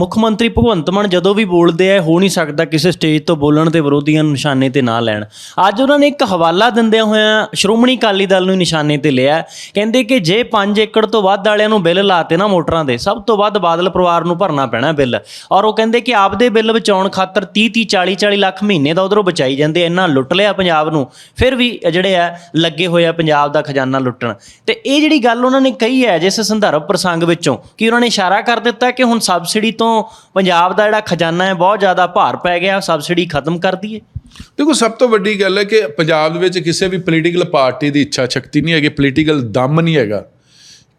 ਮੁੱਖ ਮੰਤਰੀ ਭਗਵੰਤ ਮਾਨ ਜਦੋਂ ਵੀ ਬੋਲਦੇ ਆ ਹੋ ਨਹੀਂ ਸਕਦਾ ਕਿਸੇ ਸਟੇਜ ਤੋਂ ਬੋਲਣ ਤੇ ਵਿਰੋਧੀਆਂ ਨੂੰ ਨਿਸ਼ਾਨੇ ਤੇ ਨਾ ਲੈਣ। ਅੱਜ ਉਹਨਾਂ ਨੇ ਇੱਕ ਹਵਾਲਾ ਦਿੰਦਿਆਂ ਹੋਇਆਂ ਸ਼੍ਰੋਮਣੀ ਅਕਾਲੀ ਦਲ ਨੂੰ ਨਿਸ਼ਾਨੇ ਤੇ ਲਿਆ। ਕਹਿੰਦੇ ਕਿ ਜੇ 5 ਏਕੜ ਤੋਂ ਵੱਧ ਵਾਲਿਆਂ ਨੂੰ ਬਿੱਲ ਲਾਤੇ ਨਾ ਮੋਟਰਾਂ ਦੇ, ਸਭ ਤੋਂ ਵੱਧ ਬਾਦਲ ਪਰਿਵਾਰ ਨੂੰ ਭਰਨਾ ਪੈਣਾ ਬਿੱਲ। ਔਰ ਉਹ ਕਹਿੰਦੇ ਕਿ ਆਪਦੇ ਬਿੱਲ ਬਚਾਉਣ ਖਾਤਰ 30 30 40 40 ਲੱਖ ਮਹੀਨੇ ਦਾ ਉਧਰੋਂ ਬਚਾਈ ਜਾਂਦੇ ਇੰਨਾ ਲੁੱਟ ਲਿਆ ਪੰਜਾਬ ਨੂੰ। ਫਿਰ ਵੀ ਜਿਹੜੇ ਆ, ਲੱਗੇ ਹੋਏ ਆ ਪੰਜਾਬ ਦਾ ਖਜ਼ਾਨਾ ਲੁੱਟਣ। ਤੇ ਇਹ ਜਿਹੜੀ ਗੱਲ ਉਹਨਾਂ ਨੇ ਕਹੀ ਹੈ ਜਿਸ ਸੰਦਰਭ ਪ੍ਰਸੰਗ ਵਿੱਚੋਂ, ਕਿ ਉਹਨਾਂ ਨੇ ਇਸ਼ਾਰਾ ਕਰ ਦਿੱਤਾ ਕਿ ਹੁਣ ਸਬਸਿਡੀ ਤੋਂ ਪੰਜਾਬ ਦਾ ਜਿਹੜਾ ਖਜ਼ਾਨਾ ਹੈ, ਬਹੁਤ ਜ਼ਿਆਦਾ ਭਾਰ ਪੈ ਗਿਆ, ਸਬਸਿਡੀ ਖਤਮ ਕਰ ਦਈਏ। ਦੇਖੋ, ਸਭ ਤੋਂ ਵੱਡੀ ਗੱਲ ਹੈ ਕਿ ਪੰਜਾਬ ਦੇ ਵਿੱਚ ਕਿਸੇ ਵੀ ਪੋਲੀਟੀਕਲ ਪਾਰਟੀ ਦੀ ਇੱਛਾ ਸ਼ਕਤੀ ਨਹੀਂ ਹੈਗੀ ਪੋਲੀਟੀਕਲ ਦਮ ਨਹੀਂ ਹੈਗਾ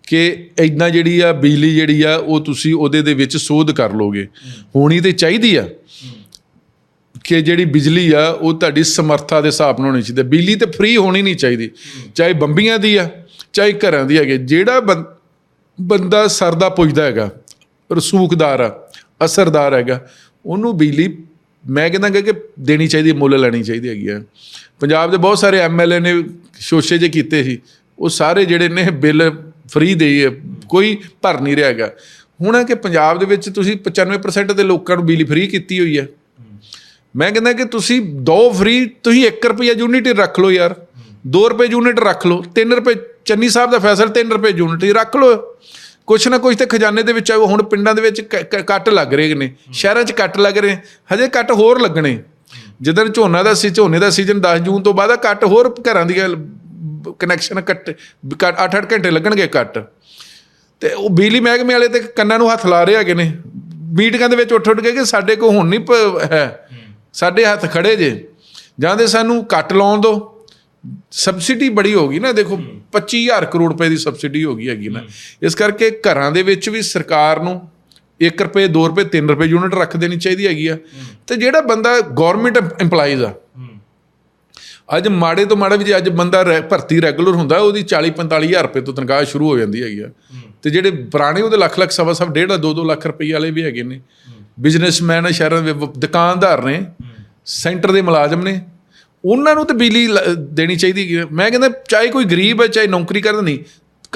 ਕਿ ਇਦਾਂ ਜਿਹੜੀ ਆ, ਬਿਜਲੀ ਜਿਹੜੀ ਆ, ਉਹ ਤੁਸੀਂ ਉਹਦੇ ਦੇ ਵਿੱਚ ਸੋਧ ਕਰ ਲੋਗੇ। ਹੋਣੀ ਤੇ ਚਾਹੀਦੀ ਆ ਕਿ ਜਿਹੜੀ ਬਿਜਲੀ ਆ, ਉਹ ਤੁਹਾਡੀ ਸਮਰੱਥਾ ਦੇ ਹਿਸਾਬ ਨਾਲ ਹੋਣੀ ਚਾਹੀਦੀ। ਹੈ। ਬਿਜਲੀ ਤੇ ਫ੍ਰੀ ਹੋਣੀ ਨਹੀਂ ਚਾਹੀਦੀ। ਚਾਹੇ ਬੰਬੀਆਂ ਦੀ ਆ, ਚਾਹੇ ਘਰਾਂ ਦੀ ਹੈਗੇ। ਜਿਹੜਾ ਬੰ- ਬੰਦਾ ਸਰਦਾ ਪੁੱਜਦਾ ਹੈਗਾ ਰਸੂਖਦਾਰ ਆ ਅਸਰਦਾਰ ਹੈਗਾ। ਉਹਨੂੰ ਬਿਜਲੀ ਮੈਂ ਕਹਿੰਦਾ ਗਾ ਕਿ ਦੇਣੀ ਚਾਹੀਦੀ ਹੈ, ਮੁੱਲ ਲੈਣੀ ਚਾਹੀਦੀ ਹੈਗੀ ਆ। ਪੰਜਾਬ ਦੇ ਬਹੁਤ ਸਾਰੇ ਐਮਐਲਏ ਨੇ ਸ਼ੋਸ਼ੇ ਜੇ ਕੀਤੇ ਸੀ। ਉਹ ਸਾਰੇ ਜਿਹੜੇ ਨੇ ਬਿੱਲ ਫ੍ਰੀ ਦੇ ਕੋਈ ਭਰ ਨਹੀਂ ਰਿਹਾ ਹੈਗਾ। ਹੁਣ ਹੈ ਕਿ ਪੰਜਾਬ ਦੇ ਵਿੱਚ ਤੁਸੀਂ 95% ਦੇ ਲੋਕਾਂ ਨੂੰ ਬਿਜਲੀ ਫ੍ਰੀ ਕੀਤੀ ਹੋਈ ਹੈ ਮੈਂ ਕਹਿੰਦਾ ਕਿ ਤੁਸੀਂ ਦੋ ਫ੍ਰੀ ਤੁਸੀਂ 1 ਰੁਪਿਆ ਯੂਨਿਟ ਰੱਖ ਲਓ ਯਾਰ। 2 ਰੁਪਏ ਯੂਨਿਟ ਰੱਖ ਲਓ। 3 ਰੁਪਏ ਚੰਨੀ ਸਾਹਿਬ ਦਾ ਫੈਸਲਾ 3 ਰੁਪਏ ਯੂਨਿਟ ਹੀ ਰੱਖ ਲਓ। ਕੁਛ ਨਾ ਕੁਛ ਤੇ ਖਜ਼ਾਨੇ ਦੇ ਵਿੱਚ ਆਓ ਹੁਣ ਪਿੰਡਾਂ ਦੇ ਵਿੱਚ ਕੱਟ ਲੱਗ ਰਹੇ ਨੇ ਸ਼ਹਿਰਾਂ 'ਚ ਕੱਟ ਲੱਗ ਰਹੇ ਹਜੇ ਕੱਟ ਹੋਰ ਲੱਗਣੇ। ਜਦੋਂ ਝੋਨਾ ਦਾ ਸੀ ਝੋਨੇ ਦਾ ਸੀਜ਼ਨ 10 ਜੂਨ ਤੋਂ ਬਾਅਦ ਆ ਕੱਟ ਹੋਰ ਘਰਾਂ ਦੀ ਕਨੈਕਸ਼ਨ ਕੱਟ 8-8 ਘੰਟੇ ਲੱਗਣਗੇ ਕੱਟ। ਤੇ ਉਹ ਬਿਜਲੀ ਮਹਿਕਮੇ ਵਾਲੇ ਤੇ ਕੰਨਾਂ ਨੂੰ ਹੱਥ ਲਾ ਰਹੇ ਹੈਗੇ ਨੇ। ਮੀਟਿੰਗਾਂ ਦੇ ਵਿੱਚ ਉੱਠ ਉੱਠ ਕੇ ਕਿ ਸਾਡੇ ਕੋਲ ਹੁਣ ਨਹੀਂ ਹੈ। ਸਾਡੇ ਹੱਥ ਖੜੇ ਜੇ। ਜਾਂ ਤੇ ਸਾਨੂੰ ਕੱਟ ਲਾਉਣ ਦਿਓ ਸਬਸਿਡੀ ਬੜੀ ਹੋ ਗਈ ਨਾ ਦੇਖੋ 25000 ਕਰੋੜ ਰੁਪਏ ਦੀ ਸਬਸਿਡੀ ਹੋ ਗਈ ਹੈਗੀ ਨਾ। ਇਸ ਕਰਕੇ ਘਰਾਂ ਦੇ ਵਿੱਚ ਵੀ ਸਰਕਾਰ ਨੂੰ 1 ਰੁਪਏ 2 ਰੁਪਏ 3 ਰੁਪਏ ਯੂਨਿਟ ਰੱਖ ਦੇਣੀ ਚਾਹੀਦੀ ਹੈਗੀ ਆ। ਤੇ ਜਿਹੜਾ ਬੰਦਾ ਗਵਰਨਮੈਂਟ EMPLOYEES ਆ ਅੱਜ ਮਾੜੇ ਤੋਂ ਮਾੜਾ ਵੀ ਜੇ ਅੱਜ ਬੰਦਾ ਭਰਤੀ ਰੈਗੂਲਰ ਹੁੰਦਾ ਉਹਦੀ 40 45000 ਰੁਪਏ ਤੋਂ ਤਨਖਾਹ ਸ਼ੁਰੂ ਹੋ ਜਾਂਦੀ ਹੈਗੀ ਆ। ਤੇ ਜਿਹੜੇ ਪੁਰਾਣੇ ਉਹਦੇ ਲੱਖ ਲੱਖ ਸਵਾ ਸਵਾ ਡੇਢ 2 2 ਲੱਖ ਰੁਪਏ ਵਾਲੇ ਵੀ ਹੈਗੇ ਨੇ। ਬਿਜ਼ਨਸਮੈਨ ਆ ਸ਼ਹਿਰਾਂ ਦੇ ਦੁਕਾਨਦਾਰ ਨੇ ਸੈਂਟਰ ਦੇ ਮੁਲਾਜ਼ਮ ਨੇ ਉਹਨਾਂ ਨੂੰ ਤੇ ਬਿਜਲੀ ਲ- ਦੇਣੀ ਚਾਹੀਦੀ ਹੈਗੀ ਆ। ਮੈਂ ਕਹਿੰਦਾ ਚਾਹੇ ਕੋਈ ਗਰੀਬ ਹੈ, ਚਾਹੇ ਨੌਕਰੀ ਕਰਦਾ ਨਹੀਂ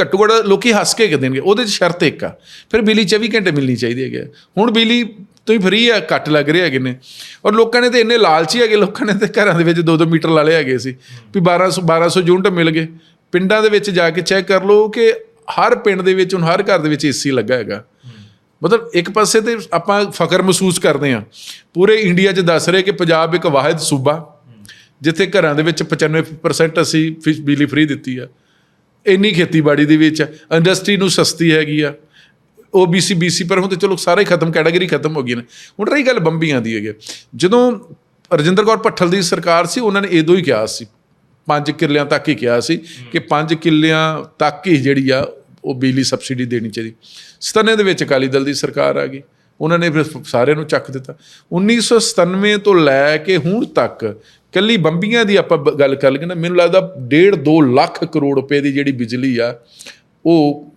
ਘੱਟੋ ਘੱਟ ਲੋਕੀ ਹੱਸ ਕੇ ਦੇਣਗੇ, ਉਹਦੇ 'ਚ ਸ਼ਰਤ ਇੱਕ ਆ। ਫਿਰ ਬਿਜਲੀ 24 ਘੰਟੇ ਮਿਲਣੀ ਚਾਹੀਦੀ ਹੈਗੀ ਆ। ਹੁਣ ਬਿਜਲੀ ਤੁਸੀਂ ਫ੍ਰੀ ਆ ਕੱਟ ਲੱਗ ਰਹੇ ਹੈਗੇ ਨੇ। ਔਰ ਲੋਕਾਂ ਨੇ ਤੇ ਇੰਨੇ ਲਾਲਚੀ ਹੈਗੇ, ਲੋਕਾਂ ਨੇ ਤੇ ਘਰਾਂ ਦੇ ਵਿੱਚ 2-2 ਮੀਟਰ ਲਾ ਲਏ ਹੈਗੇ ਸੀ ਵੀ 1200 1200 ਯੂਨਿਟ ਮਿਲ ਗਏ। ਪਿੰਡਾਂ ਦੇ ਵਿੱਚ ਜਾ ਕੇ ਚੈੱਕ ਕਰ ਲਓ ਕਿ ਹਰ ਪਿੰਡ ਦੇ ਵਿੱਚ, ਹੁਣ ਹਰ ਘਰ ਦੇ ਵਿੱਚ ਏਸੀ ਲੱਗਾ ਹੈਗਾ। ਮਤਲਬ ਇੱਕ ਪਾਸੇ ਤੇ ਆਪਾਂ ਫਖਰ ਮਹਿਸੂਸ ਕਰਦੇ ਹਾਂ। ਪੂਰੇ ਇੰਡੀਆ 'ਚ ਦੱਸ ਰਹੇ ਕਿ ਪੰਜਾਬ ਇੱਕ ਵਾਹਿਦ ਸੂਬਾ। ਜਿੱਥੇ ਘਰਾਂ ਦੇ ਵਿੱਚ 95% ਅਸੀਂ ਫਿਸ਼ ਬਿਜਲੀ ਫ੍ਰੀ ਦਿੱਤੀ ਆ। ਇੰਨੀ ਖੇਤੀਬਾੜੀ ਦੇ ਵਿੱਚ ਇੰਡਸਟਰੀ ਨੂੰ ਸਸਤੀ ਹੈਗੀ ਆ। OBC BC ਪਰ ਹੁਣ ਤੇ ਚਲੋ ਸਾਰੇ ਖਤਮ ਕੈਟਾਗਰੀ ਖਤਮ ਹੋ ਗਈ ਨੇ। ਹੁਣ ਰਹੀ ਗੱਲ ਬੰਬੀਆਂ ਦੀ ਹੈਗੀ ਜਦੋਂ ਰਜਿੰਦਰ ਕੌਰ ਭੱਠਲ ਦੀ ਸਰਕਾਰ ਸੀ, ਉਹਨਾਂ ਨੇ ਇਦੋਂ ਹੀ ਕਿਹਾ ਸੀ। ਪੰਜ ਕਿੱਲਿਆਂ ਤੱਕ ਹੀ ਕਿਹਾ ਸੀ ਕਿ ਪੰਜ ਕਿੱਲਿਆਂ ਤੱਕ ਹੀ ਜਿਹੜੀ ਆ, ਉਹ ਬਿਜਲੀ ਸਬਸਿਡੀ ਦੇਣੀ ਚਾਹੀਦੀ। ਸਤਨੇ ਦੇ ਵਿੱਚ ਅਕਾਲੀ ਦਲ ਦੀ ਸਰਕਾਰ ਆ ਗਈ। ਉਹਨਾਂ ਨੇ ਫਿਰ ਸਾਰਿਆਂ ਨੂੰ ਚੱਕ ਦਿੱਤਾ। 1997 ਤੋਂ ਲੈ ਕੇ ਹੁਣ ਤੱਕ ਕੱਲੀ ਬੰਬੀਆਂ ਦੀ ਆਪਾਂ ਬ- ਗੱਲ ਕਰ ਲਈਏ ਨਾ, ਮੈਨੂੰ ਲੱਗਦਾ 1.5 2 ਲੱਖ ਕਰੋੜ ਰੁਪਏ ਦੀ ਜਿਹੜੀ ਬਿਜਲੀ ਆ, ਉਹ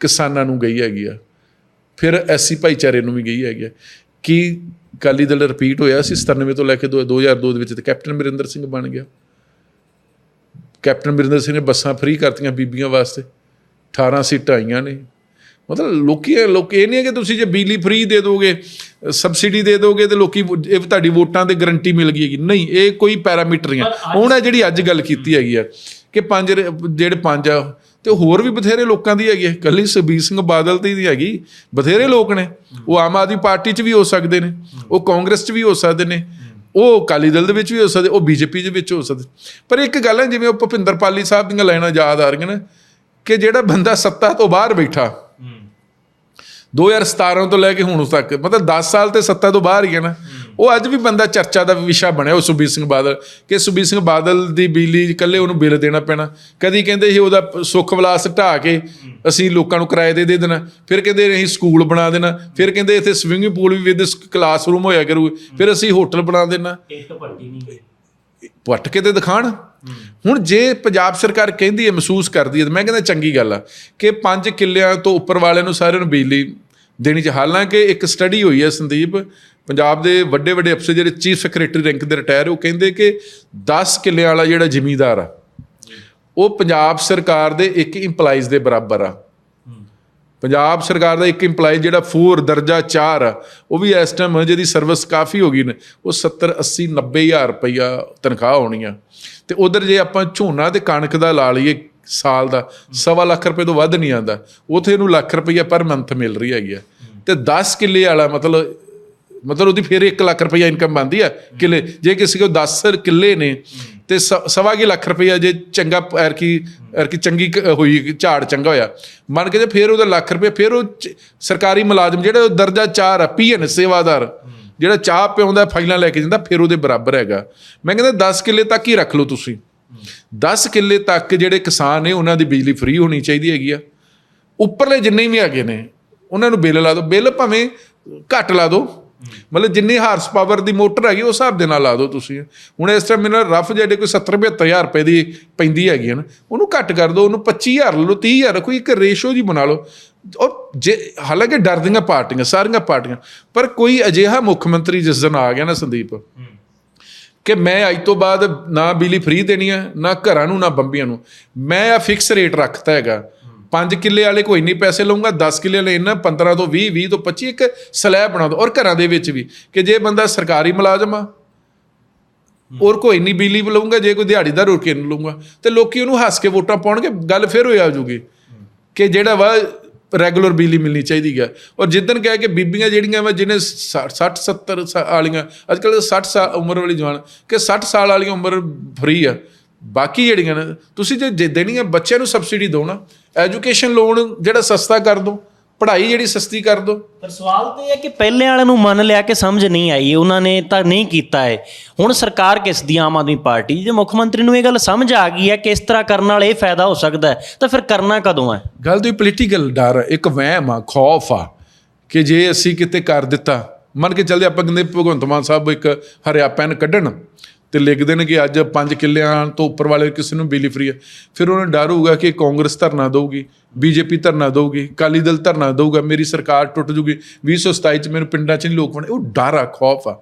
ਕਿਸਾਨਾਂ ਨੂੰ ਗਈ ਹੈਗੀ ਆ। ਫਿਰ ਐਸੀ ਭਾਈਚਾਰੇ ਨੂੰ ਵੀ ਗਈ ਹੈਗੀ ਆ। ਕਿ ਅਕਾਲੀ ਦਲ ਰਿਪੀਟ ਹੋਇਆ ਸੀ 97 ਤੋਂ ਲੈ ਕੇ ਦੋ- 2002 ਦੇ ਵਿੱਚ ਤੇ ਕੈਪਟਨ ਅਮਰਿੰਦਰ ਸਿੰਘ ਬਣ ਗਿਆ। ਕੈਪਟਨ ਅਮਰਿੰਦਰ ਸਿੰਘ ਨੇ ਬੱਸਾਂ ਫ੍ਰੀ ਕਰਤੀਆਂ ਬੀਬੀਆਂ ਵਾਸਤੇ। 18 ਸੀਟਾਂ ਆਈਆਂ ਨੇ। ਮਤਲਬ ਲੋਕੀ ਲੋਕ ਇਹ ਨਹੀਂ ਹੈ ਕਿ ਤੁਸੀਂ ਜੇ ਬਿਜਲੀ ਫ੍ਰੀ ਦੇ ਦੋਗੇ ਸਬਸਿਡੀ ਦੇ ਦੋਗੇ ਤੇ ਲੋਕੀ ਇਹ ਤੁਹਾਡੀ ਵੋਟਾਂ ਤੇ ਗਰੰਟੀ ਮਿਲ ਗਈ ਹੈਗੀ। ਨਹੀਂ ਇਹ ਕੋਈ ਪੈਰਾਮੀਟਰ ਨਹੀਂ ਹੁਣ ਇਹ ਜਿਹੜੀ ਅੱਜ ਗੱਲ ਕੀਤੀ ਹੈਗੀ ਆ ਕਿ ਪੰਜ ਜਿਹੜੇ ਪੰਜ ਆ ਤੇ ਹੋਰ ਵੀ ਬਥੇਰੇ ਲੋਕਾਂ ਦੀ ਹੈਗੀ ਹੈ ਕੱਲੀ ਸੁਖਬੀਰ ਸਿੰਘ ਬਾਦਲ ਦੀ ਨਹੀਂ ਹੈਗੀ ਬਥੇਰੇ ਲੋਕ ਨੇ। ਉਹ ਆਮ ਆਦਮੀ ਪਾਰਟੀ 'ਚ ਵੀ ਹੋ ਸਕਦੇ ਨੇ ਉਹ ਕਾਂਗਰਸ 'ਚ ਵੀ ਹੋ ਸਕਦੇ ਨੇ ਉਹ ਅਕਾਲੀ ਦਲ ਦੇ ਵਿੱਚ ਵੀ ਹੋ ਸਕਦੇ ਉਹ ਬੀਜੇਪੀ ਦੇ ਵਿੱਚ ਹੋ ਸਕਦੇ। ਪਰ ਇੱਕ ਗੱਲ ਹੈ ਜਿਵੇਂ ਉਹ ਭੁਪਿੰਦਰ ਪਾਲੀ ਸਾਹਿਬ ਦੀਆਂ ਲਾਈਨਾਂ ਯਾਦ ਆ ਰਹੀਆਂ ਨੇ ਕਿ ਜਿਹੜਾ ਬੰਦਾ ਸੱਤਾ ਤੋਂ ਬਾਹਰ ਬੈਠਾ 2017 ਤੋਂ ਲੈ ਕੇ ਹੁਣ ਤੱਕ ਮਤਲਬ 10 ਸਾਲ ਤੇ ਸੱਤਾ ਤੋਂ ਬਾਹਰ ਹੀ ਹੈ ਨਾ। ਉਹ ਅੱਜ ਵੀ ਬੰਦਾ ਚਰਚਾ ਦਾ ਵਿਸ਼ਾ ਬਣਿਆ ਉਹ ਸੁਖਬੀਰ ਸਿੰਘ ਬਾਦਲ ਕਿ ਸੁਖਬੀਰ ਸਿੰਘ ਬਾਦਲ ਦੀ ਬਿਜਲੀ ਇਕੱਲੇ ਉਹਨੂੰ ਬਿੱਲ ਦੇਣਾ ਪੈਣਾ। ਕਦੀ ਕਹਿੰਦੇ ਸੀ ਉਹਦਾ ਸੁੱਖ ਵਿਲਾਸ ਢਾ ਕੇ ਅਸੀਂ ਲੋਕਾਂ ਨੂੰ ਕਿਰਾਏ ਦੇ ਦੇ ਦੇਣਾ। ਫਿਰ ਕਹਿੰਦੇ ਅਸੀਂ ਸਕੂਲ ਬਣਾ ਦੇਣਾ। ਫਿਰ ਕਹਿੰਦੇ ਇੱਥੇ ਸਵਿਮਿੰਗ ਪੂਲ ਵੀ ਵਿਦ ਕਲਾਸਰੂਮ ਹੋਇਆ ਕਰੂ। ਫਿਰ ਅਸੀਂ ਹੋਟਲ ਬਣਾ ਦੇਣਾ। ਇੱਕ ਭੱਟੀ ਨਹੀਂ ਗਈ। ਪੱਟ ਕੇ ਤੇ ਦਿਖਾਣ। ਹੁਣ ਜੇ ਪੰਜਾਬ ਸਰਕਾਰ ਕਹਿੰਦੀ ਹੈ ਮਹਿਸੂਸ ਕਰਦੀ ਹੈ ਤਾਂ ਮੈਂ ਕਹਿੰਦਾ ਚੰਗੀ ਗੱਲ ਆ ਕਿ 5 ਕਿੱਲਿਆਂ ਤੋਂ ਉੱਪਰ ਵਾਲਿਆਂ ਨੂੰ ਸਾਰਿਆਂ ਨੂੰ ਬਿਜਲੀ ਦੇਣੀ ਚ ਹਾਲਾਂਕਿ ਇੱਕ ਸਟੱਡੀ ਹੋਈ ਹੈ ਸੰਦੀਪ, ਪੰਜਾਬ ਦੇ ਵੱਡੇ ਵੱਡੇ ਅਫਸਰ ਜਿਹੜੇ ਚੀਫ ਸੈਕਟਰੀ ਰੈਂਕ ਦੇ ਰਿਟਾਇਰ ਉਹ ਕਹਿੰਦੇ ਕਿ 10 ਕਿੱਲਿਆਂ ਵਾਲਾ ਜਿਹੜਾ ਜ਼ਿਮੀਂਦਾਰ ਆ, ਉਹ ਪੰਜਾਬ ਸਰਕਾਰ ਦੇ ਇੱਕ ਇੰਪਲਾਈਜ਼ ਦੇ ਬਰਾਬਰ ਆ। ਪੰਜਾਬ ਸਰਕਾਰ ਦਾ ਇੱਕ EMPLOYE ਜਿਹੜਾ 4 ਦਰਜਾ 4 ਆ, ਉਹ ਵੀ ਇਸ ਟਾਈਮ ਜਿਹਦੀ ਸਰਵਿਸ ਕਾਫੀ ਹੋ ਗਈ ਨੇ, ਉਹ 70 80 90 ਹਜ਼ਾਰ ਰੁਪਈਆ ਤਨਖਾਹ ਹੋਣੀ ਆ। ਤੇ ਉਧਰ ਜੇ ਆਪਾਂ ਝੋਨਾ ਤੇ ਕਣਕ ਦਾ ਲਾ ਲਈਏ ਸਾਲ ਦਾ, ਸਵਾ ਲੱਖ ਰੁਪਏ ਤੋਂ ਵੱਧ ਨਹੀਂ ਆਂਦਾ ਉਥੇ ਇਹਨੂੰ ਲੱਖ ਰੁਪਈਆ ਪਰ ਮੰਥ ਮਿਲ ਰਹੀ ਹੈਗੀ ਆ। ਤੇ 10 ਕਿੱਲੇ ਵਾਲਾ ਮਤਲਬ ਮਤਲਬ ਉਹਦੀ ਫਿਰ 1 ਲੱਖ ਰੁਪਈਆ ਇਨਕਮ ਬਣਦੀ ਆ ਕਿੱਲੇ। ਜੇ ਕਿਸੇ ਕੋਲ 10 ਕਿੱਲੇ ਨੇ, ਤੇ ਸਵਾ ਕੀ ਲੱਖ ਰੁਪਈਆ ਜੇ ਚੰਗਾ ਐਰਕੀ ਐਰਕੀ ਚੰਗੀ ਕ- ਹੋਈ, ਝਾੜ ਚੰਗਾ ਹੋਇਆ। ਮੰਨ ਕੇ ਜੇ ਫਿਰ ਉਹਦਾ ਲੱਖ ਰੁਪਏ ਫਿਰ ਉਹ ਸਰਕਾਰੀ ਮੁਲਾਜ਼ਮ ਜਿਹੜਾ ਉਹ ਦਰਜਾ 4 ਆ, ਪੀਐਨ, ਸੇਵਾਦਾਰ। ਜਿਹੜਾ ਚਾਹ ਪਿਆਉਂਦਾ ਫਾਈਲਾਂ ਲੈ ਕੇ ਜਾਂਦਾ ਫਿਰ ਉਹਦੇ ਬਰਾਬਰ ਹੈਗਾ। ਮੈਂ ਕਹਿੰਦਾ 10 ਕਿੱਲੇ ਤੱਕ ਹੀ ਰੱਖ ਲਓ ਤੁਸੀਂ। 10 ਕਿੱਲੇ ਤੱਕ ਜਿਹੜੇ ਕਿਸਾਨ ਨੇ, ਉਹਨਾਂ ਦੀ ਬਿਜਲੀ ਫ੍ਰੀ ਹੋਣੀ ਚਾਹੀਦੀ ਹੈਗੀ ਆ। ਉੱਪਰਲੇ ਜਿੰਨੇ ਵੀ ਹੈਗੇ ਨੇ, ਉਹਨਾਂ ਨੂੰ ਬਿੱਲ ਲਾ ਦਿਓ। ਬਿੱਲ ਭਾਵੇਂ ਘੱਟ ਲਾ ਦਿਓ। ਮਤਲਬ ਜਿੰਨੀ ਹਾਰਸ ਪਾਵਰ ਦੀ ਮੋਟਰ ਹੈਗੀ ਉਸ ਹਿਸਾਬ ਦੇ ਨਾਲ ਲਾ ਦਿਓ ਤੁਸੀਂ। ਹੁਣ ਇਸ ਟਾਈਮ ਮੈਨੂੰ ਰਫ ਜਿਹੜੇ ਕੋਈ 70 72000 ਰੁਪਏ ਦੀ ਪੈਂਦੀ ਹੈਗੀ ਹੈ ਨਾ, ਉਹਨੂੰ ਘੱਟ ਕਰ ਦਿਓ, ਉਹਨੂੰ 25000 ਲੈ ਲਓ 30000 ਕੋਈ ਇੱਕ ਰੇਸ਼ੋ ਜੀ ਬਣਾ ਲਓ। ਔਰ ਜੇ, ਹਾਲਾਂਕਿ ਡਰਦੀਆਂ ਪਾਰਟੀਆਂ, ਸਾਰੀਆਂ ਪਾਰਟੀਆਂ, ਪਰ ਕੋਈ ਅਜਿਹਾ ਮੁੱਖ ਮੰਤਰੀ ਜਿਸ ਦਿਨ ਆ ਗਿਆ ਨਾ ਸੰਦੀਪ ਕਿ ਮੈਂ ਅੱਜ ਤੋਂ ਬਾਅਦ ਨਾ ਬਿਜਲੀ ਫ੍ਰੀ ਦੇਣੀ ਹੈ, ਨਾ ਘਰਾਂ ਨੂੰ, ਨਾ ਬੰਬੀਆਂ ਨੂੰ। ਮੈਂ ਆ ਫਿਕਸ ਰੇਟ ਰੱਖਤਾ ਹੈਗਾ। 5 ਕਿੱਲੇ ਵਾਲੇ ਕੋਈ ਨਹੀਂ ਪੈਸੇ ਲਊਂਗਾ 10 ਕਿੱਲੇ ਵਾਲੇ ਇਹਨਾਂ 15 ਤੋਂ 20 20 ਤੋਂ 25 ਇੱਕ ਸਲੈਬ ਬਣਾ ਦੋ, ਔਰ ਘਰਾਂ ਦੇ ਵਿੱਚ ਵੀ। ਕਿ ਜੇ ਬੰਦਾ ਸਰਕਾਰੀ ਮੁਲਾਜ਼ਮ ਆ, ਔਰ ਕੋਈ ਨਹੀਂ ਬਿਜਲੀ ਲਊਂਗਾ, ਜੇ ਕੋਈ ਦਿਹਾੜੀਦਾਰ ਹੋਰ ਕੇ ਨਹੀਂ ਲਊਂਗਾ, ਤੇ ਲੋਕੀ ਉਹਨੂੰ ਹੱਸ ਕੇ ਵੋਟਾਂ ਪਾਉਣਗੇ, ਗੱਲ ਫਿਰ ਹੋ ਆ ਜੂਗੀ ਕਿ ਜਿਹੜਾ ਵਾ ਰੈਗੂਲਰ ਬਿਜਲੀ ਮਿਲਣੀ ਚਾਹੀਦੀ ਹੈ। ਔਰ ਜਿੱਦਨ ਕਹੇ ਕਿ ਬੀਬੀਆਂ ਜਿਹੜੀਆਂ ਵਾ, ਜਿਹਨੇ 60 70 ਵਾਲੀਆਂ ਅੱਜ ਕੱਲ੍ਹ 60 ਸਾਲ ਉਮਰ ਵਾਲੀ ਜਵਾਨ, ਕਿ 60 ਸਾਲ ਵਾਲੀ ਉਮਰ ਫ੍ਰੀ ਆ। ਬਾਕੀ ਜਿਹੜੀਆਂ ਨੇ, ਤੁਸੀਂ ਜੇ ਜੇ ਦੇਣੀ ਹੈ ਬੱਚਿਆਂ ਨੂੰ ਸਬਸਿਡੀ ਦਿਓ ਨਾ ਐਜੂਕੇਸ਼ਨ ਲੋਨ ਜਿਹੜਾ ਸਸਤਾ ਕਰ ਦਿਓ ਪੜ੍ਹਾਈ ਜਿਹੜੀ ਸਸਤੀ ਕਰ ਦਿਓ ਪਰ ਸਵਾਲ ਤੇ ਇਹ ਹੈ ਕਿ ਪਹਿਲੇ ਵਾਲਿਆਂ ਨੂੰ ਮੰਨ ਲਿਆ ਕਿ ਸਮਝ ਨਹੀਂ ਆਈ ਉਹਨਾਂ ਨੇ ਤਾਂ ਨਹੀਂ ਕੀਤਾ ਹੈ ਹੁਣ ਸਰਕਾਰ ਕਿਸ ਦੀ ਆਮ ਆਦਮੀ ਪਾਰਟੀ ਜੇ ਮੁੱਖ ਮੰਤਰੀ ਨੂੰ ਇਹ ਗੱਲ ਸਮਝ ਆ ਗਈ ਹੈ ਕਿ ਇਸ ਤਰ੍ਹਾਂ ਕਰਨ ਨਾਲ ਇਹ ਫਾਇਦਾ ਹੋ ਸਕਦਾ ਹੈ ਤਾਂ ਫਿਰ ਕਰਨਾ ਕਦੋਂ ਹੈ? ਗੱਲ ਦੀ ਪੋਲੀਟੀਕਲ ਡਰ ਇੱਕ ਵਹਿਮ ਆ ਖੌਫ ਆ ਕਿ ਜੇ ਅਸੀਂ ਕਿਤੇ ਕਰ ਦਿੱਤਾ ਮੰਨ ਕੇ ਚੱਲਦੇ ਆਪਾਂ ਕਹਿੰਦੇ ਭਗਵੰਤ ਮਾਨ ਸਾਹਿਬ ਇੱਕ ਹਰਿਆ ਪੈਨ ਕੱਢਣ ਤੇ ਲਿਖਦੇ ਨੇ ਕਿ ਅੱਜ ਪੰਜ ਕਿੱਲਿਆਂ ਤੋਂ ਉੱਪਰ ਵਾਲੇ ਕਿਸੇ ਨੂੰ ਬਿਜਲੀ ਫ੍ਰੀ ਹੈ ਫਿਰ ਉਹਨਾਂ ਡਰ ਹੋਊਗਾ ਕਿ ਕਾਂਗਰਸ ਧਰਨਾ ਦੇਊਗੀ, ਬੀਜੇਪੀ ਧਰਨਾ ਦੇਊਗੀ ਕਾਲੀ ਦਲ ਧਰਨਾ ਦੇਊਗਾ, ਮੇਰੀ ਸਰਕਾਰ ਟੁੱਟ ਜੂਗੀ 2027 ਚ ਮੈਨੂੰ ਪਿੰਡਾਂ 'ਚ ਨਹੀਂ ਲੋਕ ਬਣੇ। ਉਹ ਡਰ ਆ, ਖੌਫ ਆ।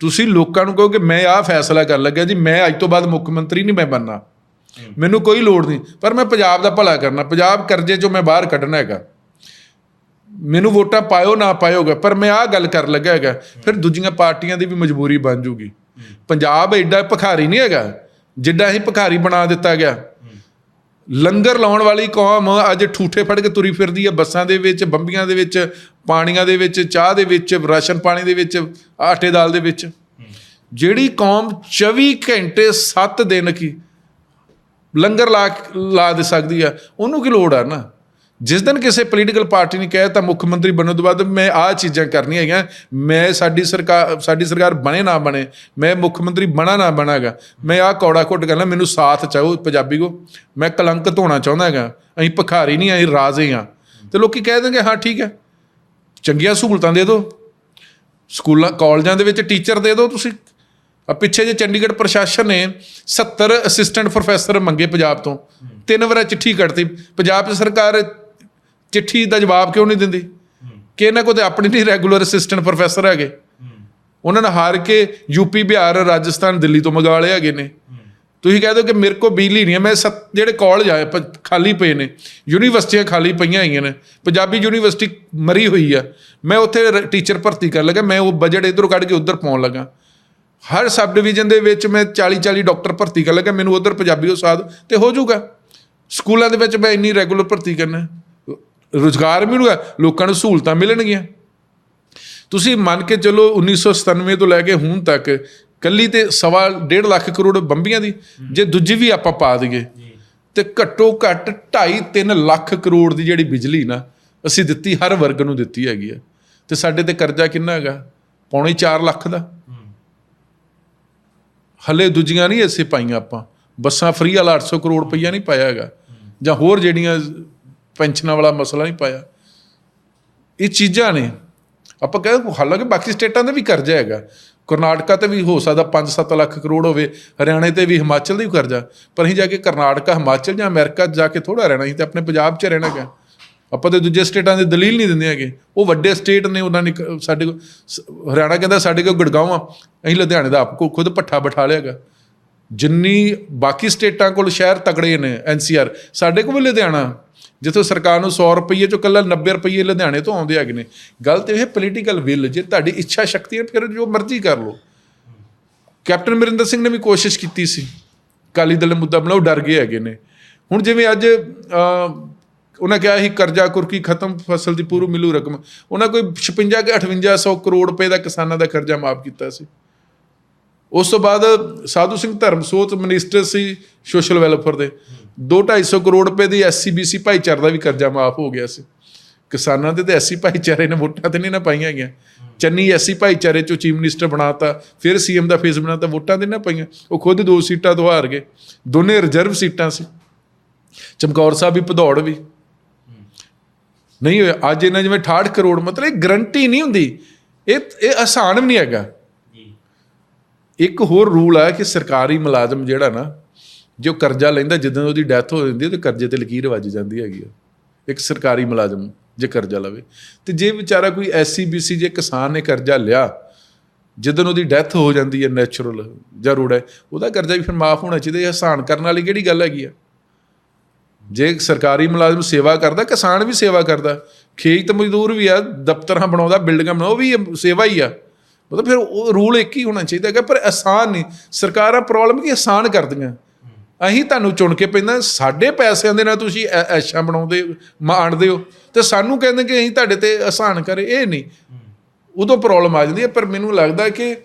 ਤੁਸੀਂ ਲੋਕਾਂ ਨੂੰ ਕਹੋ ਕਿ ਮੈਂ ਆਹ ਫੈਸਲਾ ਕਰ ਲੱਗਾ ਜੀ, ਮੈਂ ਅੱਜ ਤੋਂ ਬਾਅਦ ਮੁੱਖ ਮੰਤਰੀ ਨਹੀਂ ਮੈਂ ਬਣਨਾ। ਮੈਨੂੰ ਕੋਈ ਲੋੜ ਨਹੀਂ, ਪਰ ਮੈਂ ਪੰਜਾਬ ਦਾ ਭਲਾ ਕਰਨਾ, ਪੰਜਾਬ ਕਰਜ਼ੇ ਚੋਂ ਮੈਂ ਬਾਹਰ ਕੱਢਣਾ ਹੈਗਾ। ਮੈਨੂੰ ਵੋਟਾਂ ਪਾਇਓ ਨਾ ਪਾਇਓਗਾ, ਪਰ ਮੈਂ ਆਹ ਗੱਲ ਕਰ ਲੱਗਾ ਹੈਗਾ, ਫਿਰ ਦੂਜੀਆਂ ਪਾਰਟੀਆਂ ਦੀ ਵੀ ਮਜਬੂਰੀ ਬਣ ਜੂਗੀ। ਪੰਜਾਬ ਐਡਾ ਭਿਖਾਰੀ ਨਹੀਂ ਹੈਗਾ, ਜਿੱਡਾ ਅਸੀਂ ਭਿਖਾਰੀ ਬਣਾ ਦਿੱਤਾ ਗਿਆ। ਲੰਗਰ ਲਾਉਣ ਵਾਲੀ ਕੌਮ ਅੱਜ ਠੂਠੇ ਫੜ ਕੇ ਤੁਰੀ ਫਿਰਦੀ ਹੈ, ਬੱਸਾਂ ਦੇ ਵਿੱਚ, ਬੰਬੀਆਂ ਦੇ ਵਿੱਚ, ਪਾਣੀਆਂ ਦੇ ਵਿੱਚ, ਚਾਹ ਦੇ ਵਿੱਚ, ਰਾਸ਼ਨ ਪਾਣੀ ਦੇ ਵਿੱਚ, ਆਟੇ ਦਾਲ ਦੇ ਵਿੱਚ। ਜਿਹੜੀ ਕੌਮ 24 ਘੰਟੇ 7 ਦਿਨ ਕੀ ਲੰਗਰ ਲਾ ਲਾ ਦੇ ਸਕਦੀ ਆ, ਉਹਨੂੰ ਕੀ ਲੋੜ ਆ ਨਾ? ਜਿਸ ਦਿਨ ਕਿਸੇ ਪੋਲੀਟੀਕਲ ਪਾਰਟੀ ਨੇ ਕਿਹਾ ਤਾਂ ਮੁੱਖ ਮੰਤਰੀ ਬਣਨ ਤੋਂ ਬਾਅਦ ਮੈਂ ਆਹ ਚੀਜ਼ਾਂ ਕਰਨੀਆਂ ਹੈਗੀਆਂ, ਮੈਂ ਸਾਡੀ ਸਰਕਾਰ ਸਾਡੀ ਸਰਕਾਰ ਬਣੇ ਨਾ ਬਣੇ, ਮੈਂ ਮੁੱਖ ਮੰਤਰੀ ਬਣਾ ਨਾ ਬਣਾਗਾ ਮੈਂ ਆਹ ਕੌੜਾ ਘੁੱਟ ਕਰਨਾ, ਮੈਨੂੰ ਸਾਥ ਚਾਹੋ ਪੰਜਾਬੀ ਕੋ, ਮੈਂ ਕਲੰਕ ਧੋਣਾ ਚਾਹੁੰਦਾ ਹੈਗਾ, ਅਸੀਂ ਭਿਖਾਰੀ ਨਹੀਂ, ਅਸੀਂ ਰਾਜ਼ੇ ਹਾਂ। ਤੇ ਲੋਕੀ ਕਹਿ ਦੇਣਗੇ, ਹਾਂ, ਠੀਕ ਹੈ, ਚੰਗੀਆਂ ਸਹੂਲਤਾਂ ਦੇ ਦਿਓ, ਸਕੂਲਾਂ, ਕਾਲਜਾਂ ਦੇ ਵਿੱਚ ਟੀਚਰ ਦੇ ਦਿਓ ਤੁਸੀਂ। ਆ ਪਿੱਛੇ ਜੇ ਚੰਡੀਗੜ੍ਹ ਪ੍ਰਸ਼ਾਸਨ ਨੇ 70 ਅਸਿਸਟੈਂਟ ਪ੍ਰੋਫੈਸਰ ਮੰਗੇ ਪੰਜਾਬ ਤੋਂ, ਤਿੰਨ ਵਾਰ ਚਿੱਠੀ ਕੱਢਤੀ, ਪੰਜਾਬ 'ਚ ਸਰਕਾਰ ਚਿੱਠੀ ਦਾ ਜਵਾਬ ਕਿਉਂ ਨਹੀਂ ਦਿੰਦੀ? ਕਿ ਇਹਨਾਂ ਕੋਲ ਤੇ ਆਪਣੀ ਨਹੀਂ ਰੈਗੂਲਰ ਅਸਿਸਟੈਂਟ ਪ੍ਰੋਫੈਸਰ ਹੈਗੇ। ਉਹਨਾਂ ਨੇ ਹਾਰ ਕੇ ਯੂਪੀ ਬਿਹਾਰ, ਰਾਜਸਥਾਨ, ਦਿੱਲੀ ਤੋਂ ਮੰਗਾ ਲਏ ਹੈਗੇ ਨੇ। ਤੁਸੀਂ ਕਹਿ ਦਿਓ ਕਿ ਮੇਰੇ ਕੋਲ ਬਿਜਲੀ ਨਹੀਂ ਹੈ, ਮੈਂ ਸੱਤ- ਜਿਹੜੇ ਕਾਲਜ ਆਏ ਪ- ਖਾਲੀ ਪਏ ਨੇ, ਯੂਨੀਵਰਸਿਟੀਆਂ ਖਾਲੀ ਪਈਆਂ ਹੋਈਆਂ ਨੇ, ਪੰਜਾਬੀ ਯੂਨੀਵਰਸਿਟੀ ਮਰੀ ਹੋਈ ਆ। ਮੈਂ ਉੱਥੇ ਰ- ਟੀਚਰ ਭਰਤੀ ਕਰਨ ਲੱਗਾ, ਮੈਂ ਉਹ ਬਜਟ ਇਧਰੋਂ ਕੱਢ ਕੇ ਉਧਰ ਪਾਉਣ ਲੱਗਾ। ਹਰ ਸਬ ਡਿਵੀਜ਼ਨ ਦੇ ਵਿੱਚ ਮੈਂ 40 40 ਡਾਕਟਰ ਭਰਤੀ ਕਰਨ ਲੱਗਾ, ਮੈਨੂੰ ਉਧਰ ਪੰਜਾਬੀ ਉਸਤਾਦ ਤੇ ਹੋ ਜਾਊਗਾ। ਸਕੂਲਾਂ ਦੇ ਵਿੱਚ ਮੈਂ ਇੰਨੀ ਰੈਗੂਲਰ ਭਰਤੀ ਕਰਨਾ। ਰੁਜ਼ਗਾਰ ਮਿਲੂਗਾ ਲੋਕਾਂ ਨੂੰ ਸਹੂਲਤਾਂ ਮਿਲਣਗੀਆਂ। ਤੁਸੀਂ ਮੰਨ ਕੇ ਚੱਲੋ 1997 ਤੋਂ ਲੈ ਕੇ ਹੁਣ ਤੱਕ ਕੱਲੀ ਤੇ ਸਵਾ ਡੇਢ ਲੱਖ ਕਰੋੜ ਬੰਬੀਆਂ ਦੀ ਜੇ ਦੂਜੀ ਵੀ ਆਪਾਂ ਪਾ ਦਈਏ ਤੇ ਘੱਟੋ ਘੱਟ 2.5 3 ਲੱਖ ਕਰੋੜ ਦੀ ਜਿਹੜੀ ਬਿਜਲੀ ਨਾ ਅਸੀਂ ਦਿੱਤੀ ਹਰ ਵਰਗ ਨੂੰ ਦਿੱਤੀ ਹੈਗੀ ਆ। ਤੇ ਸਾਡੇ ਤੇ ਕਰਜ਼ਾ ਕਿੰਨਾ ਹੈਗਾ? ਪੌਣੇ 4 ਲੱਖ ਦਾ। ਹਲੇ ਦੂਜੀਆਂ ਨਹੀਂ ਐਸੇ ਪਾਈਆਂ ਆਪਾਂ। ਬੱਸਾਂ ਫ੍ਰੀ ਵਾਲਾ 800 ਕਰੋੜ ਰੁਪਈਆ ਨਹੀਂ ਪਾਇਆ ਹੈਗਾ। ਜਾਂ ਹੋਰ ਜਿਹੜੀਆਂ ਪੈਨਸ਼ਨਾਂ ਵਾਲਾ ਮਸਲਾ ਨਹੀਂ ਪਾਇਆ। ਇਹ ਚੀਜ਼ਾਂ ਨੇ। ਆਪਾਂ ਕਹਿੰਦੇ ਹਾਲਾਂਕਿ ਬਾਕੀ ਸਟੇਟਾਂ ਦਾ ਵੀ ਕਰਜ਼ਾ ਹੈਗਾ। ਕਰਨਾਟਕਾ ਤੇ ਵੀ ਹੋ ਸਕਦਾ 5-7 ਲੱਖ ਕਰੋੜ ਹੋਵੇ। ਹਰਿਆਣੇ ਤੇ ਵੀ ਹਿਮਾਚਲ ਦਾ ਵੀ ਕਰਜ਼ਾ। ਪਰ ਅਸੀਂ ਜਾ ਕੇ ਕਰਨਾਟਕਾ, ਹਿਮਾਚਲ ਜਾਂ ਅਮਰੀਕਾ 'ਚ ਜਾ ਕੇ ਥੋੜਾ ਰਹਿਣਾ। ਸੀ ਤੇ ਆਪਣੇ ਪੰਜਾਬ 'ਚ ਰਹਿਣਾ ਗਾ ਆਪਾਂ ਤੇ ਦੂਜੇ ਸਟੇਟਾਂ ਦੀ ਦਲੀਲ ਨਹੀਂ ਦਿੰਦੇ ਹੈਗੇ। ਉਹ ਵੱਡੇ ਸਟੇਟ ਨੇ, ਉਹਨਾਂ ਨੇ ਕ- ਸਾਡੇ ਕੋਲ ਸ- ਹਰਿਆਣਾ ਕਹਿੰਦਾ ਸਾਡੇ ਕੋਲ ਗੁੜਗਾਉਂ ਆ। ਅਸੀਂ ਲੁਧਿਆਣੇ ਦਾ ਆਪ ਕੋ ਖੁਦ ਪੱਠਾ ਬਿਠਾ ਲਿਆਗਾ ਜਿੰਨੀ ਬਾਕੀ ਸਟੇਟਾਂ ਕੋਲ ਸ਼ਹਿਰ ਤਕੜੇ ਨੇ ਐਨਸੀਆਰ ਸਾਡੇ ਕੋਲ ਵੀ ਲੁਧਿਆਣਾ। ਜਿੱਥੋਂ ਸਰਕਾਰ ਨੂੰ 100 ਰੁਪਏ ਚੋਂ ਕੱਲਾ 90 ਰੁਪਏ ਲੁਧਿਆਣੇ ਤੋਂ ਆਉਂਦੇ ਹੈਗੇ ਨੇ। ਗੱਲ ਤੇ ਇਹ ਪੋਲੀਟੀਕਲ ਵਿਲ ਜੇ ਤੁਹਾਡੀ ਇੱਛਾ ਸ਼ਕਤੀ ਹੈ, ਫਿਰ ਜੋ ਮਰਜ਼ੀ ਕਰ ਲਓ। ਕੈਪਟਨ ਅਮਰਿੰਦਰ ਸਿੰਘ ਨੇ ਵੀ ਕੋਸ਼ਿਸ਼ ਕੀਤੀ ਸੀ। ਕਾਲੀ ਦਲ ਮੁੱਦਾ ਬਣਾਓ, ਡਰ ਗਏ ਹੈਗੇ ਨੇ। ਹੁਣ ਜਿਵੇਂ ਅੱਜ ਉਹਨਾਂ ਕਿਹਾ ਸੀ, ਕਰਜ਼ਾ ਕੁਰਕੀ ਖਤਮ, ਫਸਲ ਦੀ ਪੂਰੀ ਮਿਲੂ ਰਕਮ। ਉਹਨਾਂ ਕੋਈ 56 ਕਿ 5800 ਕਰੋੜ ਰੁਪਏ ਦਾ ਕਿਸਾਨਾਂ ਦਾ ਕਰਜ਼ਾ ਮਾਫ ਕੀਤਾ ਸੀ। ਉਸ ਤੋਂ ਬਾਅਦ ਸਾਧੂ ਸਿੰਘ ਧਰਮਸੋਤ ਮਿਨਿਸਟਰ ਸੀ ਸੋਸ਼ਲ ਵੈਲਫੇਅਰ ਦੇ। 2-250 ਕਰੋੜ ਰੁਪਏ ਦੀ ਐਸਸੀਬੀਸੀ ਭਾਈਚਾਰੇ ਦਾ ਵੀ ਕਰਜ਼ਾ ਮਾਫ ਹੋ ਗਿਆ ਸੀ। ਕਿਸਾਨਾਂ ਦੇ ਤੇ ਐਸਸੀ ਭਾਈਚਾਰੇ ਨੇ ਵੋਟਾਂ ਤੇ ਨਹੀਂ ਨਾ ਪਾਈਆਂ ਹੈਗੀਆਂ ਚੰਨੀ ਐਸਸੀ ਭਾਈਚਾਰੇ ਚੋਂ ਚੀਫ ਮਿਨਿਸਟਰ ਬਣਾਤਾ ਫਿਰ ਸੀਐਮ ਦਾ ਫੇਸ ਬਣਾਤਾ ਵੋਟਾਂ ਤੇ ਨਾ ਪਾਈਆਂ। ਉਹ ਖੁਦ ਦੋ ਸੀਟਾਂ ਤੋਂ ਹਾਰ ਗਏ। ਦੋਨੇ ਰਿਜ਼ਰਵ ਸੀਟਾਂ ਸੀ। ਚਮਕੌਰ ਸਾਹਿਬ ਵੀ ਭਦੌੜ ਵੀ। ਨਹੀਂ ਹੋਇਆ ਅੱਜ ਇਹਨਾਂ ਜਿਵੇਂ 68 ਕਰੋੜ ਮਤਲਬ ਇਹ ਗਰੰਟੀ ਨਹੀਂ ਹੁੰਦੀ। ਇਹ ਇਹ ਆਸਾਨ ਵੀ ਨਹੀਂ ਹੈਗਾ। ਇੱਕ ਹੋਰ ਰੂਲ ਹੈ ਕਿ ਸਰਕਾਰੀ ਮੁਲਾਜ਼ਮ ਜਿਹੜਾ ਨਾ ਜੋ ਕਰਜ਼ਾ ਲੈਂਦਾ, ਜਦੋਂ ਉਹਦੀ ਡੈਥ ਹੋ ਜਾਂਦੀ ਹੈ ਤੇ ਕਰਜ਼ੇ ਤੇ ਲਕੀਰ ਵੱਜ ਜਾਂਦੀ ਹੈਗੀ ਆ। ਇੱਕ ਸਰਕਾਰੀ ਮੁਲਾਜ਼ਮ ਜੇ ਕਰਜ਼ਾ ਲਵੇ। ਤੇ ਜੇ ਵਿਚਾਰਾ ਕੋਈ ਐਸਸੀ ਬੀਸੀ ਜੇ ਕਿਸਾਨ ਨੇ ਕਰਜ਼ਾ ਲਿਆ ਜਦੋਂ ਉਹਦੀ ਡੈਥ ਹੋ ਜਾਂਦੀ ਹੈ ਨੈਚੁਰਲ ਜਾਂ ਰੋੜਾ, ਉਹਦਾ ਕਰਜ਼ਾ ਵੀ ਫਿਰ ਮਾਫ ਹੋਣਾ ਚਾਹੀਦਾ, ਇਹ ਆਸਾਨ ਕਰਨ ਵਾਲੀ ਕਿਹੜੀ ਗੱਲ ਹੈਗੀ ਆ? ਜੇ ਸਰਕਾਰੀ ਮੁਲਾਜ਼ਮ ਸੇਵਾ ਕਰਦਾ, ਕਿਸਾਨ ਵੀ ਸੇਵਾ ਕਰਦਾ, ਖੇਤ ਮਜ਼ਦੂਰ ਵੀ ਆ, ਦਫ਼ਤਰਾਂ ਬਣਾਉਂਦਾ, ਬਿਲਡਿੰਗਾਂ ਬਣਾਉਂਦਾ, ਉਹ ਵੀ ਸੇਵਾ ਹੀ ਆ। ਮਤਲਬ ਫਿਰ ਉਹ ਰੂਲ ਇੱਕ ਹੀ ਹੋਣਾ ਚਾਹੀਦਾ ਹੈਗਾ, ਪਰ ਆਸਾਨ ਨਹੀਂ। ਸਰਕਾਰਾਂ ਪ੍ਰੋਬਲਮ ਕੀ, ਆਸਾਨ ਕਰਦੀਆਂ। ਅਸੀਂ ਤੁਹਾਨੂੰ ਚੁਣ ਕੇ ਪੈਂਦਾ, ਸਾਡੇ ਪੈਸਿਆਂ ਦੇ ਨਾਲ ਤੁਸੀਂ ਐ- ਐਸ਼ਾਂ ਬਣਾਉਂਦੇ ਮਾਣਦੇ ਹੋ। ਤੇ ਸਾਨੂੰ ਕਹਿੰਦੇ ਕਿ ਅਸੀਂ ਤੁਹਾਡੇ ਤੇ ਆਸਾਨ ਕਰੇ, ਇਹ ਨਹੀਂ। ਉਦੋਂ ਪ੍ਰੋਬਲਮ ਆ ਜਾਂਦੀ ਹੈ, ਪਰ ਮੈਨੂੰ ਲੱਗਦਾ ਕਿ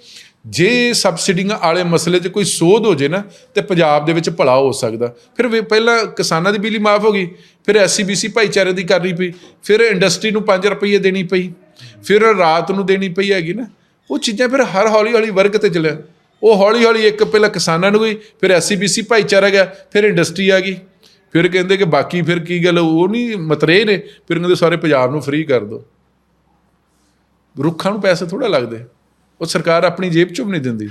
ਜੇ ਸਬਸਿਡੀਆਂ ਵਾਲੇ ਮਸਲੇ 'ਚ ਕੋਈ ਸੋਧ ਹੋ ਜੇ ਨਾ, ਤੇ ਪੰਜਾਬ ਦੇ ਵਿੱਚ ਭਲਾ ਹੋ ਸਕਦਾ। ਫਿਰ ਪਹਿਲਾਂ ਕਿਸਾਨਾਂ ਦੀ ਬਿਜਲੀ ਮਾਫ ਹੋ ਗਈ, ਫਿਰ ਐਸਸੀਬੀਸੀ ਭਾਈਚਾਰੇ ਦੀ ਕਰਨੀ ਪਈ, ਫਿਰ ਇੰਡਸਟਰੀ ਨੂੰ 5 ਰੁਪਏ ਦੇਣੀ ਪਈ, ਫਿਰ ਰਾਤ ਨੂੰ ਦੇਣੀ ਪਈ ਹੈਗੀ ਨਾ, ਉਹ ਚੀਜ਼ਾਂ ਫਿਰ ਹਰ ਹੌਲੀ ਹੌਲੀ ਵਰਗ ਤੇ ਚੱਲਿਆ। ਉਹ ਹੌਲੀ ਹੌਲੀ ਇੱਕ ਪਹਿਲਾਂ ਕਿਸਾਨਾਂ ਨੂੰ ਗਈ, ਫਿਰ ਐਸਸੀਬੀਸੀ ਭਾਈਚਾਰਾ ਗਿਆ, ਫਿਰ ਇੰਡਸਟਰੀ ਆ ਗਈ। ਫਿਰ ਕਹਿੰਦੇ ਕਿ ਬਾਕੀ ਫਿਰ ਕੀ ਗੱਲ, ਉਹ ਨਹੀਂ ਮਤਰੇ ਨੇ, ਫਿਰ ਕਹਿੰਦੇ ਸਾਰੇ ਪੰਜਾਬ ਨੂੰ ਫ੍ਰੀ ਕਰ ਦਿਓ। ਰੁੱਖਾਂ ਨੂੰ ਪੈਸੇ ਥੋੜਾ ਲੱਗਦੇ, ਉਹ ਸਰਕਾਰ ਆਪਣੀ ਜੇਬ ਚੋਂ ਵੀ ਨਹੀਂ ਦਿੰਦੀ।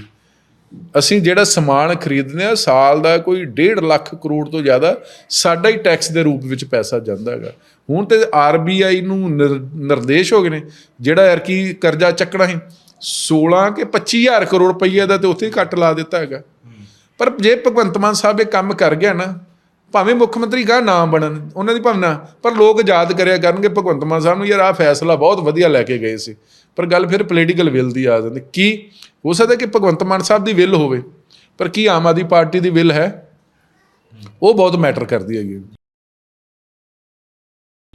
ਅਸੀਂ ਜਿਹੜਾ ਸਮਾਨ ਖਰੀਦਦੇ ਆ ਸਾਲ ਦਾ ਕੋਈ 1.5 ਲੱਖ ਕਰੋੜ ਤੋਂ ਜ਼ਿਆਦਾ, ਸਾਡਾ ਹੀ ਟੈਕਸ ਦੇ ਰੂਪ ਵਿੱਚ ਪੈਸਾ ਜਾਂਦਾ ਹੈਗਾ। ਹੁਣ ਤੇ ਆਰਬੀਆਈ ਨੂੰ ਨਿਰ- ਨਿਰਦੇਸ਼ ਹੋ ਗਏ ਨੇ, ਜਿਹੜਾ ਯਾਰ ਕੀ ਕਰਜ਼ਾ ਚੱਕਣਾ ਸੀ 16 ਕਿ 25000 ਕਰੋੜ ਰੁਪਈਏ ਦਾ ਤੇ ਉੱਥੇ ਹੀ ਕੱਟ ਲਾ ਦਿੱਤਾ ਹੈਗਾ। ਪਰ ਜੇ ਭਗਵੰਤ ਮਾਨ ਸਾਹਿਬ ਇਹ ਕੰਮ ਕਰ ਗਿਆ ਨਾ, ਭਾਵੇਂ ਮੁੱਖ ਮੰਤਰੀ ਕਾ ਨਾ ਬਣਨ, ਉਹਨਾਂ ਦੀ ਭਾਵਨਾ, ਪਰ ਲੋਕ ਯਾਦ ਕਰਿਆ ਕਰਨਗੇ ਭਗਵੰਤ ਮਾਨ ਸਾਹਿਬ ਨੂੰ, ਯਾਰ ਆਹ ਫੈਸਲਾ ਬਹੁਤ ਵਧੀਆ ਲੈ ਕੇ ਗਏ ਸੀ। ਪਰ ਗੱਲ ਫਿਰ ਪੋਲੀਟੀਕਲ ਵਿਲ ਦੀ ਆ ਜਾਂਦੀ। ਕੀ ਹੋ ਸਕਦਾ ਕਿ ਭਗਵੰਤ ਮਾਨ ਸਾਹਿਬ ਦੀ ਵਿਲ ਹੋਵੇ, ਪਰ ਕੀ Aam Aadmi party the will ਹੈ? ਉਹ ਬਹੁਤ ਮੈਟਰ ਕਰਦੀ ਹੈਗੀ।